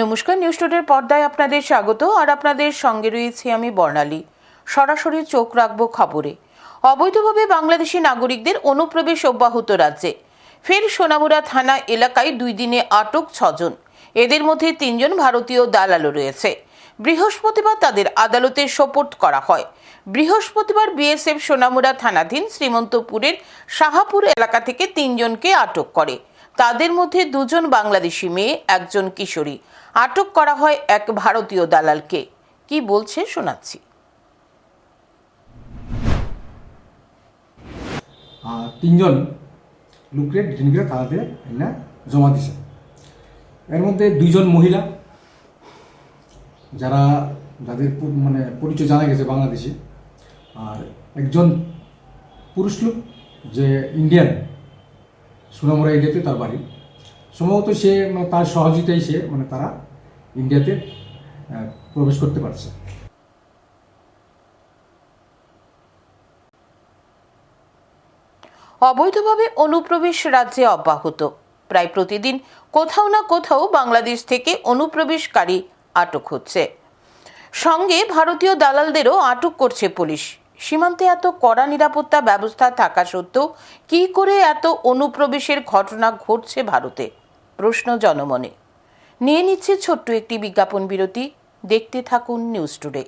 নমস্কার নিউজ টুডের পর্দায় আপনাদের স্বাগত, আর আপনাদের সঙ্গে রয়েছে আমি বর্ণালী। সরাসরি চোখ রাখব খবরে। অবৈধভাবে বাংলাদেশি নাগরিকদের অনুপ্রবেশ অব্যাহত রাজ্যে। ফের সোনামুড়া থানা এলাকায় দুই দিনে আটক ছজন। এদের মধ্যে তিনজন ভারতীয় দালালও রয়েছে। বৃহস্পতিবার তাদের আদালতে সোপর্দ করা হয়। বৃহস্পতিবার বিএসএফ সোনামুড়া থানাধীন শ্রীমন্তপুরের শাহাপুর এলাকা থেকে তিনজনকে আটক করে। তাদের মধ্যে দুজন বাংলাদেশি মেয়ে, একজন কিশোরী। আটক করা হয় এক ভারতীয় দালালকে। কি বলছে শোনাচ্ছি। তিনজন লোকরে ডিটেন করে থানাতে এনে জমা দিছে। এর মধ্যে দুইজন মহিলা, যারা যাদের মানে পরিচয় জানা গেছে বাংলাদেশি। আর একজন পুরুষ লোক, যে ইন্ডিয়ান সোনামুড়া ইন্ডিয়াতে তার বাড়ি। সম্ভবত সে মানে তার সহযোগিতায় সে মানে তারা ইন্ডিয়াতে প্রবেশ করতে পারছে। অবৈধভাবে অনুপ্রবেশ রাজ্যে অব্যাহত। প্রায় প্রতিদিন কোথাও না কোথাও বাংলাদেশ থেকে অনুপ্রবেশকারী আটক হচ্ছে। সঙ্গে ভারতীয় দালালদেরও আটক করছে পুলিশ। সীমান্তে এত কড়া নিরাপত্তা ব্যবস্থা থাকা সত্ত্বেও কি করে এত অনুপ্রবেশের ঘটনা ঘটছে ভারতে? প্রশ্ন জনমনে। নিয়ে নিচ্ছে ছোট্ট একটি বিজ্ঞাপন বিরতি। দেখতে থাকুন নিউজ টুডে।